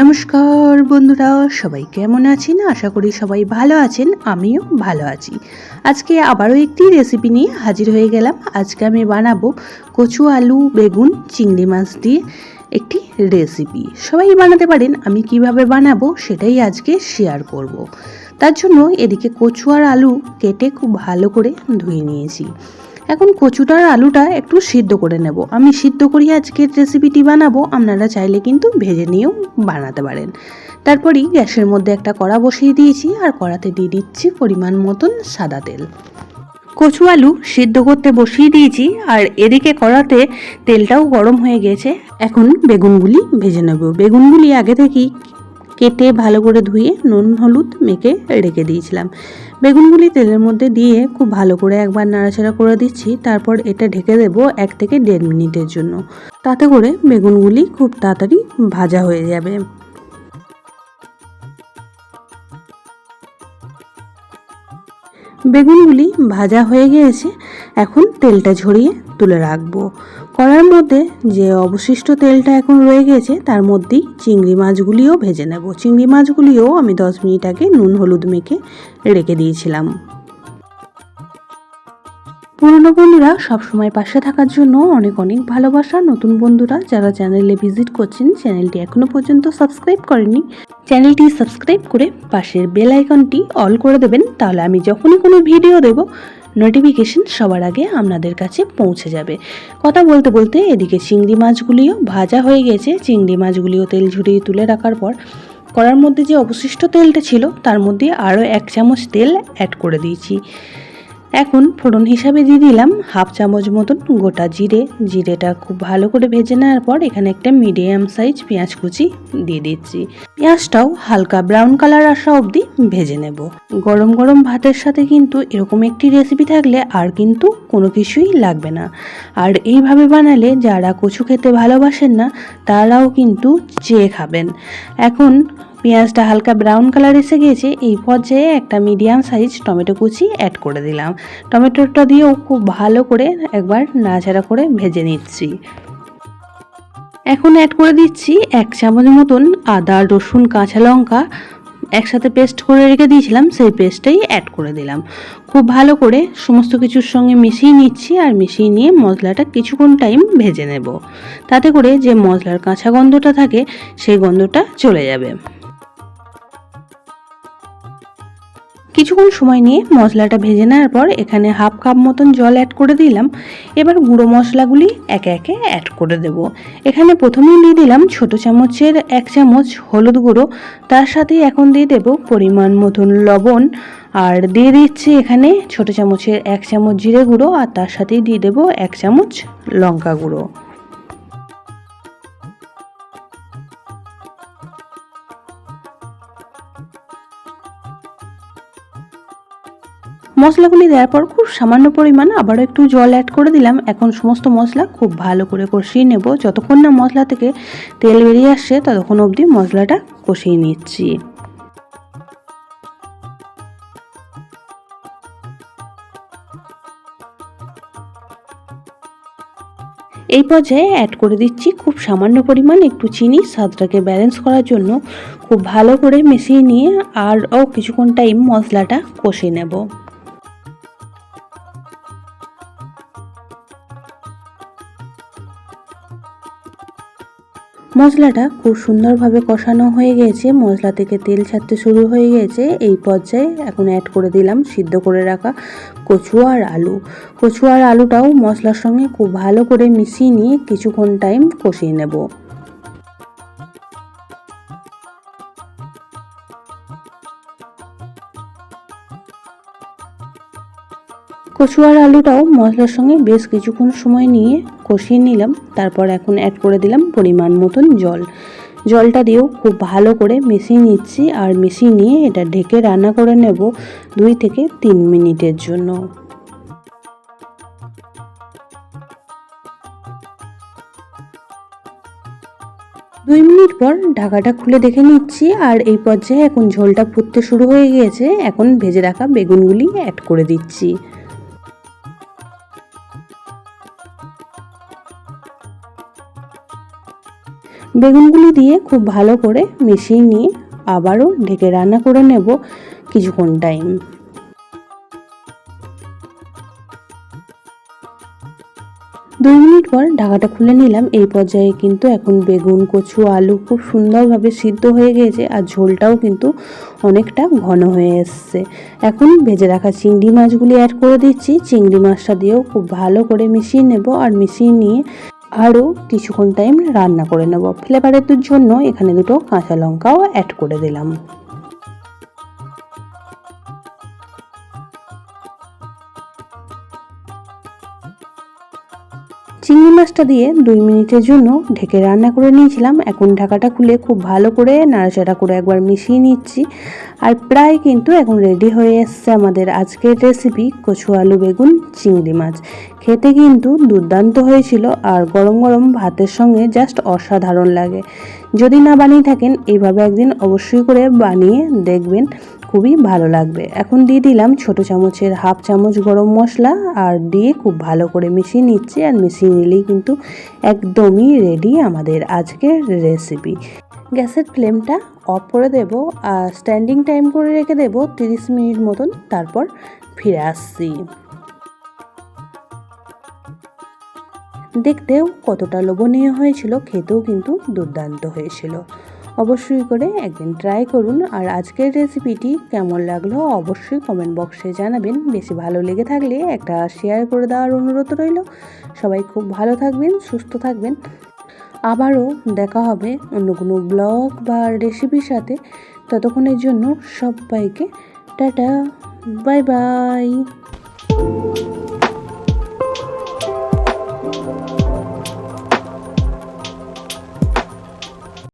নমস্কার বন্ধুরা, সবাই কেমন আছেন? আশা করি সবাই ভালো আছেন, আমিও ভালো আছি। আজকে আবারও একটি রেসিপি নিয়ে হাজির হয়ে গেলাম। আজকে আমি বানাবো কচু আলু, বেগুন, চিংড়ি মাছ দিয়ে একটি রেসিপি সবাই বানাতে পারেন, আমি কীভাবে বানাবো সেটাই আজকে শেয়ার করব। তার জন্য এদিকে কচু আর আলু কেটে খুব ভালো করে ধুয়ে নিয়েছি। এখন কচুটার আলুটা একটু সিদ্ধ করে নেব। আমি সিদ্ধ করি আজকের রেসিপিটি বানাবো, আপনারা চাইলে কিন্তু ভেজে নিয়েও বানাতে পারেন। তারপরই গ্যাসের মধ্যে একটা কড়া বসিয়ে দিয়েছি, আর কড়াতে দিয়ে দিচ্ছি পরিমাণ মতন সাদা তেল। কচু আলু সিদ্ধ করতে বসিয়ে দিয়েছি, আর এদিকে কড়াতে তেলটাও গরম হয়ে গেছে। এখন বেগুনগুলি ভেজে নেব। বেগুনগুলি আগে থেকেই কেটে ভালো করে ধুয়ে নুন, হলুদ মেখে রেখে দিয়েছিলাম। বেগুনগুলি তেলের মধ্যে দিয়ে খুব ভালো করে একবার নাড়াচাড়া করে দিচ্ছি, তারপর এটা ঢেকে দেব এক থেকে দেড় মিনিটের জন্য। তাতে করে বেগুনগুলি খুব তাড়াতাড়ি ভাজা হয়ে যাবে। বেগুনগুলি ভাজা হয়ে গিয়েছে, এখন তেলটা ঝরিয়ে তুলে রাখব। কড়ার মধ্যে যে অবশিষ্ট তেলটা এখন রয়ে গেছে, তার মধ্যেই চিংড়ি মাছগুলিও ভেজে নেব। চিংড়ি মাছগুলিও আমি দশ মিনিট আগে নুন হলুদ মেখে রেখে দিয়েছিলাম। পুরনো বন্ধুরা, সবসময় পাশে থাকার জন্য অনেক অনেক ভালোবাসা। নতুন বন্ধুরা, যারা চ্যানেলে ভিজিট করছেন, চ্যানেলটি এখনও পর্যন্ত সাবস্ক্রাইব করেনি চ্যানেলটি সাবস্ক্রাইব করে পাশের বেল আইকনটি অল করে দেবেন। তাহলে আমি যখনই কোনো ভিডিও দেব নোটিফিকেশন সবার আগে আপনাদের কাছে পৌঁছে যাবে। কথা বলতে বলতে এদিকে চিংড়ি মাছগুলিও ভাজা হয়ে গেছে। চিংড়ি মাছগুলিও তেল ঝুড়িয়ে তুলে রাখার পর কড়ার মধ্যে যে অবশিষ্ট তেলটা ছিল, তার মধ্যে আরও এক চামচ তেল অ্যাড করে দিয়েছি। এখন ফোড়ন হিসাবে দিয়ে দিলাম হাফ চামচ মতন গোটা জিরে। জিরেটা খুব ভালো করে ভেজে নেওয়ার পর এখানে একটা মিডিয়াম সাইজ পেঁয়াজ কুচি দিয়ে দিচ্ছি। পেঁয়াজটাও হালকা ব্রাউন কালার আসা অবধি ভেজে নেব। গরম গরম ভাতের সাথে কিন্তু এরকম একটি রেসিপি থাকলে আর কিন্তু কোনো কিছুই লাগবে না। আর এইভাবে বানালে যারা কচু খেতে ভালোবাসেন না, তারাও কিন্তু চেয়ে খাবেন। এখন পেঁয়াজটা হালকা ব্রাউন কালার এসে গিয়েছে, এই পর্যায়ে একটা মিডিয়াম সাইজ টমেটো কুচি অ্যাড করে দিলাম। টমেটোটা দিয়েও খুব ভালো করে একবার নাড়াচাড়া করে ভেজে নিচ্ছি। এখন অ্যাড করে দিচ্ছি এক চামচ মতন আদা, রসুন, কাঁচা লঙ্কা, একসাথে পেস্ট করে রেখে দিয়েছিলাম, সেই পেস্টটাই অ্যাড করে দিলাম। খুব ভালো করে সমস্ত কিছুর সঙ্গে মিশিয়ে নিচ্ছি আর মিশিয়ে নিয়ে মশলাটা কিছুক্ষণ টাইম ভেজে নেব। তাতে করে যে মশলার কাঁচা গন্ধটা থাকে, সেই গন্ধটা চলে যাবে। কিছুক্ষণ সময় নিয়ে মশলাটা ভেজে নেওয়ার পর এখানে হাফ কাপ মতন জল অ্যাড করে দিলাম। এবার গুঁড়ো মশলাগুলি একে একে অ্যাড করে দেব। এখানে প্রথমেই দিয়ে দিলাম ছোট চামচের এক চামচ হলুদ গুঁড়ো। তার সাথেই এখন দিয়ে দেব পরিমাণ মতন লবণ। আর দিয়ে দিচ্ছি এখানে ছোট চামচের এক চামচ জিরে গুঁড়ো। আর তার সাথেই দিয়ে দেবো এক চামচ লঙ্কা গুঁড়ো। মশলাগুলি দেওয়ার পর খুব সামান্য পরিমাণ আবারও একটু জল অ্যাড করে দিলাম। এখন সমস্ত মশলা খুব ভালো করে কষিয়ে নেব। যতক্ষণ না মশলা থেকে তেল বেরিয়ে আসছে, ততক্ষণ অবধি মশলাটা কষিয়ে নিচ্ছি। এই পর্যায়ে অ্যাড করে দিচ্ছি খুব সামান্য পরিমাণ একটু চিনি। স্বাদটাকে ব্যালেন্স করার জন্য খুব ভালো করে মিশিয়ে নিয়ে আরও কিছুক্ষণ টাইম মশলাটা কষিয়ে নেব। মশলাটা খুব সুন্দরভাবে কষানো হয়ে গেছে। মশলা থেকে তেল ছাড়তে শুরু হয়ে গেছে। এই পর্যায়ে এখন অ্যাড করে দিলাম সিদ্ধ করে রাখা কচু আর আলু। কচু আর আলুটাও মশলার সঙ্গে খুব ভালো করে মিশিয়ে নিয়ে কিছুক্ষণ টাইম কষিয়ে নেব। কচু আর আলুটাও মশলার সঙ্গে বেশ কিছুক্ষণ সময় নিয়ে কষিয়ে নিলাম। তারপর এখন অ্যাড করে দিলাম পরিমাণ মতন জল। জলটা দিয়েও খুব ভালো করে মিশিয়ে নিচ্ছি আর মিশিয়ে নিয়ে এটা ঢেকে রান্না করে নেব দুই থেকে তিন মিনিটের জন্য। দুই মিনিট পর ঢাকাটা খুলে দেখে নিচ্ছি আর এই পর্যায়ে এখন ঝোলটা ফুটতে শুরু হয়ে গিয়েছে। এখন ভেজে রাখা বেগুনগুলি অ্যাড করে দিচ্ছি। বেগুনগুলি দিয়ে খুব ভালো করে মিশিয়ে নিয়ে আবারও ঢেকে রান্না করে নেব কিছুক্ষণ টাইম। দুই মিনিট পর ঢাকাটা খুলে নিলাম। এই পর্যায়ে কিন্তু এখন বেগুন, কচু, আলু খুব সুন্দরভাবে সিদ্ধ হয়ে গিয়েছে আর ঝোলটাও কিন্তু অনেকটা ঘন হয়ে এসছে। এখন ভেজে রাখা চিংড়ি মাছগুলি অ্যাড করে দিচ্ছি। চিংড়ি মাছটা দিয়েও খুব ভালো করে মিশিয়ে নেব আর মিশিয়ে নিয়ে আরও কিছুক্ষণ টাইম রান্না করে নেব। ফ্লেভারের জন্য এখানে দুটো কাঁচা লঙ্কাও অ্যাড করে দিলাম। চিংড়ি মাছটা দিয়ে দুই মিনিটের জন্য ঢেকে রান্না করে নিয়েছিলাম। এখন ঢাকাটা খুলে খুব ভালো করে নাড়াচাড়া করে একবার মিশিয়ে নিচ্ছি। আর প্রায় কিন্তু এখন রেডি হয়ে এসছে আমাদের আজকের রেসিপি কচু আলু বেগুন চিংড়ি মাছ। খেতে কিন্তু দুর্দান্ত হয়েছিল আর গরম গরম ভাতের সঙ্গে জাস্ট অসাধারণ লাগে। যদি না বানিয়ে থাকেন এইভাবে একদিন অবশ্যই করে বানিয়ে দেখবেন। খুবই ভালো লাগবে। এখন দিয়ে দিলাম ছোট চামচের হাফ চামচ গরম মশলা আর দিয়ে খুব ভালো করে মিশিয়ে নিচ্ছি আর মিশিয়ে নিলেই কিন্তু একদমই রেডি আমাদের আজকের রেসিপি গ্যাসের ফ্লেমটা অফ করে দেব আর স্ট্যান্ডিং টাইম করে রেখে দেব তিরিশ মিনিট মতন, তারপর ফিরে আসছি। দেখতেও কতটা লোভনীয় হয়েছিল, খেতেও কিন্তু দুর্দান্ত হয়েছিল। অবশ্যই করে একদিন ট্রাই করুন। আর আজকের রেসিপিটি কেমন লাগল অবশ্যই কমেন্ট বক্সে জানাবেন। বেশি ভালো লেগে থাকলে একটা শেয়ার করে দেওয়ার অনুরোধ রইল। সবাই খুব ভালো থাকবেন, সুস্থ থাকবেন। আবারও দেখা হবে অন্য কোনো ব্লগ বা রেসিপির সাথে। ততক্ষণের জন্য সবাইকে টাটা বাই বাই